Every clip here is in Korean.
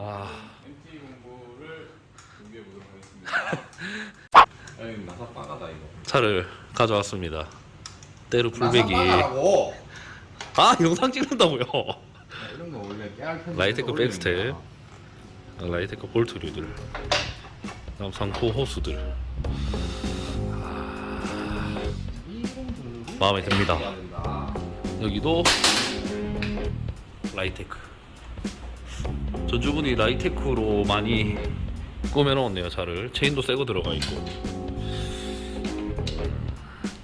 아 MT 공부를 준비해 보도록 하겠습니다. 아니 나사 빠가다 이거. 차를 가져왔습니다. 때로. 나사빠가라고. 아 영상 찍는다고요. 이런 거 원래 깨알 편. 라이테크 백스텝. 라이테크 볼트류들. 다음 상코 호수들. 아, 마음에 듭니다. 여기도 라이테크. 전주분이 라이테크로 많이 꾸며놓았네요 차를. 체인도 새거 들어가 있고.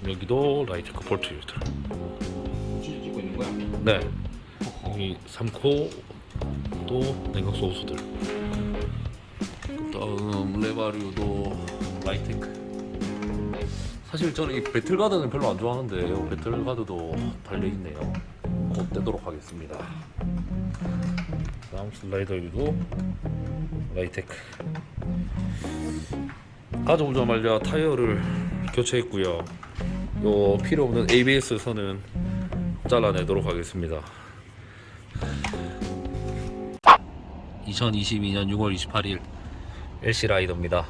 여기도 라이테크 볼트류들. 지 찍고 있는 거야. 네. 여기 3코 또 냉각수 호수들. 다음 레바류도 라이테크. 사실 저는 이 배틀가드는 별로 안 좋아하는데 요 배틀가드도 달려 있네요. 곧 떼도록 하겠습니다. 다음 슬라이더류도 라이테크. 가져오자마자 타이어를 교체했고요. 요 필요 없는 ABS 선은 잘라내도록 하겠습니다. 2022년 6월 28일 LC 라이더입니다.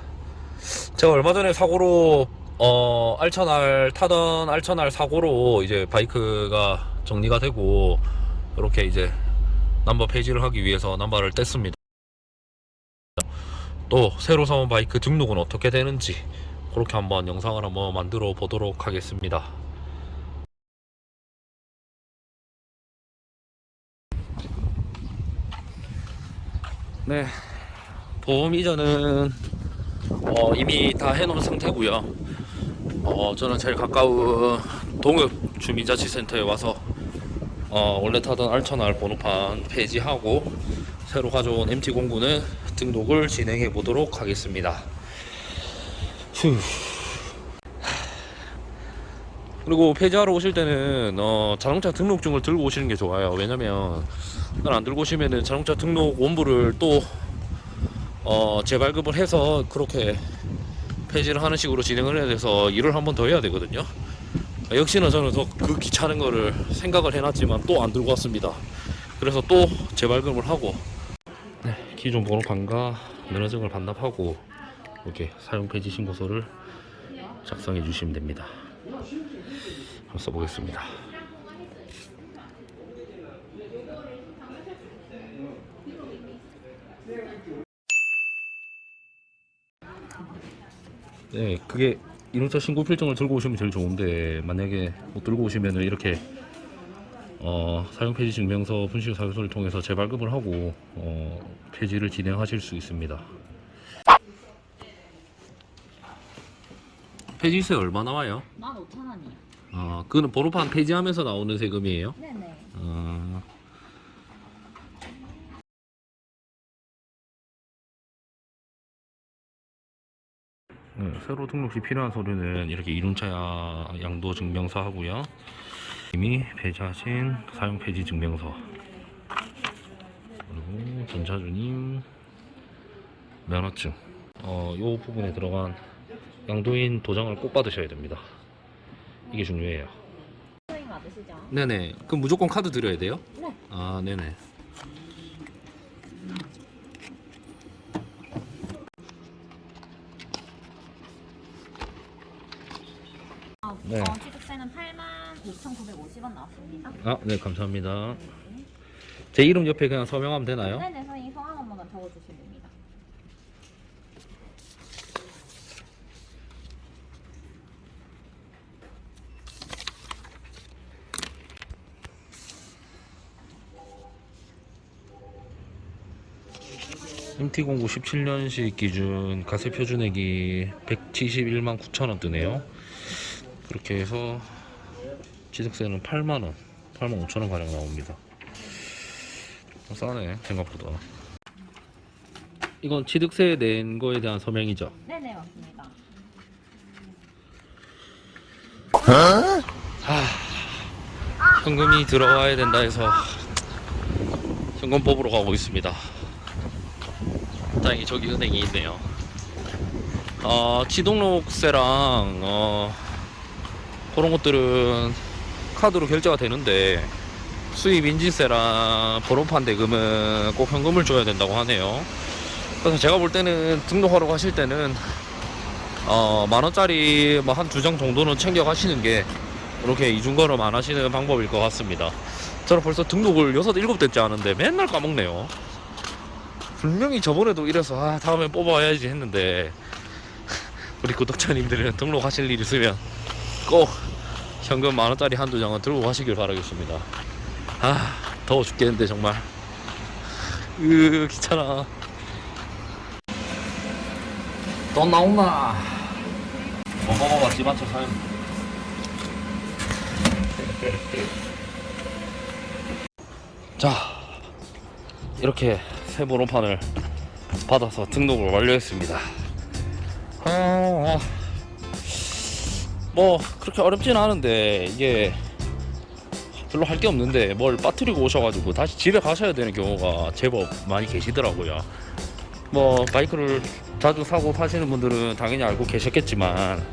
제가 얼마 전에 사고로 어 알천알 타던 알천알 사고로 이제 바이크가 정리가 되고 이렇게 이제 넘버 폐지를 하기 위해서 넘버를 뗐습니다. 또 새로 사온 바이크 등록은 어떻게 되는지 그렇게 한번 영상을 한번 만들어 보도록 하겠습니다. 네. 보험 이전은 어, 이미 다 해놓은 상태고요. 어, 저는 제일 가까운 동읍 주민자치센터에 와서 어, 원래 타던 알천알 번호판 폐지하고 새로 가져온 MT09는 등록을 진행해 보도록 하겠습니다. 휴. 그리고 폐지하러 오실 때는 어, 자동차 등록증을 들고 오시는 게 좋아요. 왜냐면 안 들고 오시면은 자동차 등록 원부를 또 어, 재발급을 해서 그렇게 폐지를 하는 식으로 진행을 해야 돼서 일을 한 번 더 해야 되거든요. 역시나 저는 더 그 귀찮은 거를 생각을 해놨지만 또 안 들고 왔습니다. 그래서 또 재발급을 하고 네, 기존 번호판과 면허증을 반납하고 이렇게 사용 폐지 신고서를 작성해 주시면 됩니다. 한번 써보겠습니다. 네, 그게 이동차 신고 필증을 들고 오시면 제일 좋은데 만약에 못 들고 오시면은 이렇게 어, 사용 폐지 증명서 분실 사유서를 통해서 재발급을 하고 어, 폐지를 진행하실 수 있습니다. 폐지세 얼마 나와요? 15,000원이요. 아, 그는 번호판 폐지하면서 나오는 세금이에요? 네네. 아, 네, 새로 등록 시 필요한 서류는 이렇게 이륜차 양도 증명서 하고요. 이미 폐지하신 사용 폐지 증명서 그리고 전차주님 면허증 어, 요 부분에 들어간 양도인 도장을 꼭 받으셔야 됩니다. 이게 중요해요. 맞으시죠? 네네. 그럼 무조건 카드 드려야 돼요? 네. 아, 네네. 어, 네. 어, 취득세는 85,950원 나왔습니다. 아, 네, 감사합니다. 제 이름 옆에 그냥 서명하면 되나요? 네네, 선생님 성함 한 번만 적어주시면 됩니다. MT09 17년식 기준 가세 표준액이 171만 9천 원 뜨네요. 그렇게 해서 취득세는 8만 원, 8만 5천 원 가량 나옵니다. 어, 싸네 생각보다. 이건 취득세 낸 거에 대한 서명이죠. 네네, 맞습니다. 현금이 들어와야 된다 해서 현금 뽑으러 가고 있습니다. 다행히 저기 은행이 있네요. 어, 지등록세랑 어, 그런 것들은 카드로 결제가 되는데 수입 인지세랑 번호판 대금은 꼭 현금을 줘야 된다고 하네요. 그래서 제가 볼 때는 등록하러 가실 때는 어, 만 원짜리 뭐 한 두 장 정도는 챙겨 가시는 게 이렇게 이중거름 안 하시는 방법일 것 같습니다. 저는 벌써 등록을 여섯 일곱 대째 하는데 맨날 까먹네요. 분명히 저번에도 이래서 아 다음에 뽑아야지 했는데 우리 구독자님들은 등록하실 일 있으면 꼭 현금 만 원짜리 한두 장은 들고 가시길 바라겠습니다. 아 더워 죽겠는데 정말 으 귀찮아. 또 나오나? 뭐 먹어봐 집 맞춰 사요. 자 이렇게 새 번호판을 받아서 등록을 완료했습니다. 아, 뭐 그렇게 어렵진 않은데 이게 별로 할 게 없는데 뭘 빠뜨리고 오셔가지고 다시 집에 가셔야 되는 경우가 제법 많이 계시더라고요. 뭐 바이크를 자주 사고 파시는 분들은 당연히 알고 계셨겠지만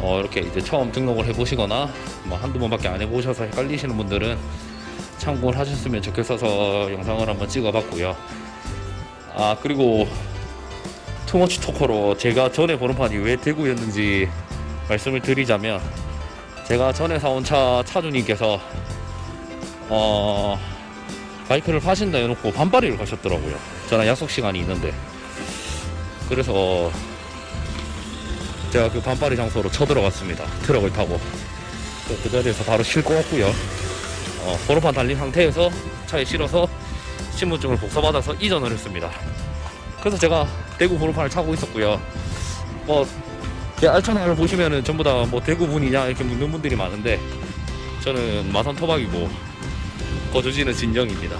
어, 이렇게 이제 처음 등록을 해보시거나 뭐 한두 번밖에 안 해보셔서 헷갈리시는 분들은 참고를 하셨으면 좋겠어서 영상을 한번 찍어봤고요. 아 그리고 투머치 토커로 제가 전에 번호판이 왜 대구였는지 말씀을 드리자면 제가 전에 사온 차 차주님께서 어 바이크를 파신다 해놓고 반바리를 가셨더라고요. 저랑 약속 시간이 있는데 그래서 제가 그 반바리 장소로 쳐들어갔습니다. 트럭을 타고 그- 그 자리에서 바로 싣고 왔고요. 어, 번호판 달린 상태에서 차에 실어서 신분증을 복사받아서 이전을 했습니다. 그래서 제가 대구 번호판을 차고 있었고요. 뭐, 제 알차나를 보시면은 전부 다 뭐 대구 분이냐 이렇게 묻는 분들이 많은데 저는 마산 토박이고 거주지는 진정입니다.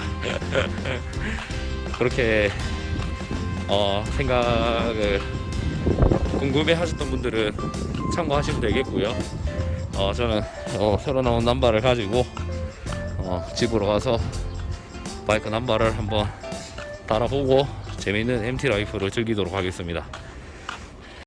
그렇게 어, 생각을 궁금해 하셨던 분들은 참고하시면 되겠고요. 어, 저는 어, 새로 나온 남바를 가지고 어, 집으로 가서 바이크 남바를 한번 달아보고 재미있는 MT 라이프를 즐기도록 하겠습니다.